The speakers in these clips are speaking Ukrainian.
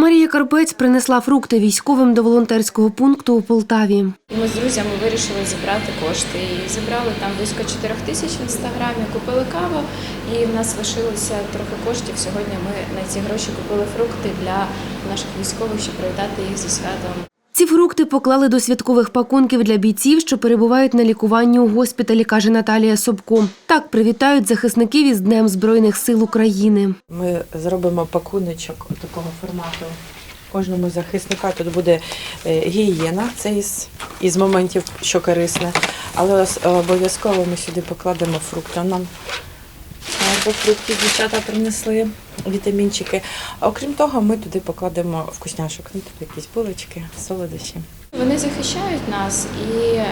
Марія Карпець принесла фрукти військовим до волонтерського пункту у Полтаві. Ми з друзями вирішили зібрати кошти. І зібрали там близько 4 тисяч в інстаграмі, купили каву, і в нас лишилося трохи коштів. Сьогодні ми на ці гроші купили фрукти для наших військових, щоб привітати їх зі святом. Ці фрукти поклали до святкових пакунків для бійців, що перебувають на лікуванні у госпіталі, каже Наталія Собко. Так привітають захисників із Днем Збройних сил України. Ми зробимо пакуночок такого формату. Кожному захисника тут буде е, гігієна, це із, із моментів, що корисне. Але обов'язково ми сюди покладемо фрукти. Нам багато фруктів дівчата принесли, вітамінчики. А окрім того, ми туди покладемо вкусняшок. Ну, тут якісь булочки, солодощі. Вони захищають нас і е,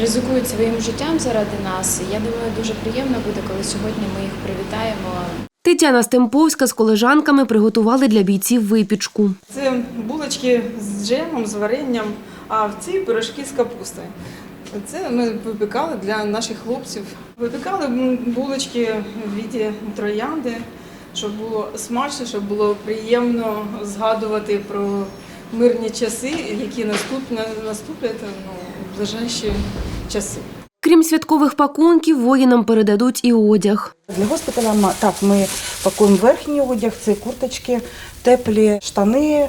ризикують своїм життям заради нас. Я думаю, дуже приємно буде, коли сьогодні ми їх привітаємо. Тетяна Стемповська з колежанками приготували для бійців випічку. Це булочки з джемом, з варенням, а в ці пирожки з капустою. Це ми випікали для наших хлопців. Випікали булочки в віді троянди, щоб було смачно, щоб було приємно згадувати про мирні часи, які наступлять ну, в ближайші часи. Крім святкових пакунків, воїнам передадуть і одяг. Для госпіталя так ми пакуємо верхній одяг, це курточки, теплі штани,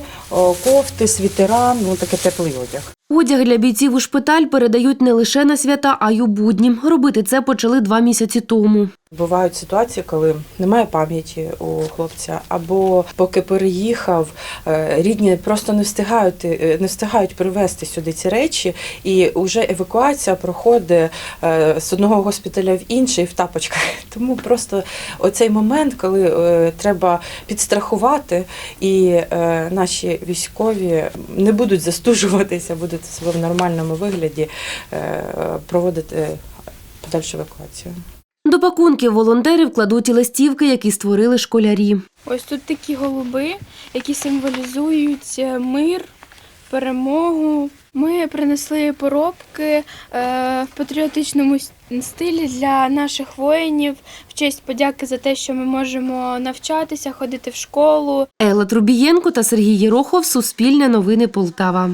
кофти, світера, ну таке теплий одяг. Одяг для бійців у шпиталь передають не лише на свята, а й у будні. Робити це почали два місяці тому. Бувають ситуації, коли немає пам'яті у хлопця, або поки переїхав, е, рідні просто не встигають е, не встигають привезти сюди ці речі, і вже евакуація проходить е, з одного госпіталя в інший в тапочках. Тому просто оцей момент, коли треба підстрахувати, і наші військові не будуть застужуватися, будуть в нормальному вигляді проводити подальшу евакуацію. До пакунків волонтерів кладуть і листівки, які створили школярі. Ось тут такі голуби, які символізують е, мир, перемогу. Ми принесли поробки е, в патріотичному стилі для наших воїнів в честь подяки за те, що ми можемо навчатися, ходити в школу. Елла Трубієнко та Сергій Єрохов. Суспільне новини Полтава.